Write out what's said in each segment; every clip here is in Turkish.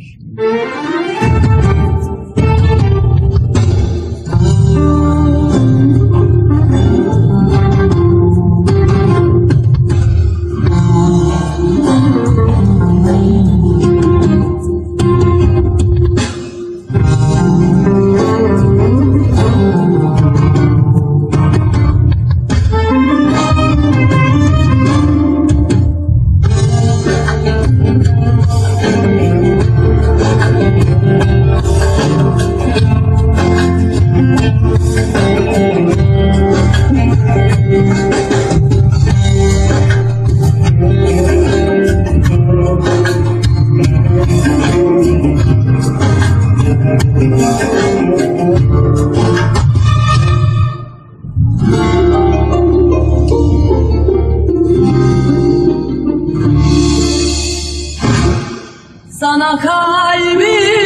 Dios. Sana kalbim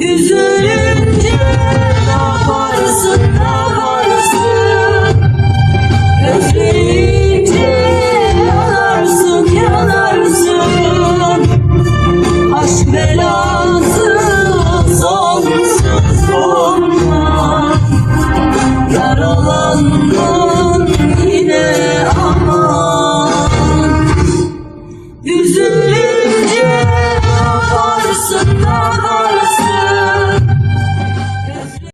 Üzülünce kaparsın kaparsın Özleyince yanarsın yanarsın Aşk bela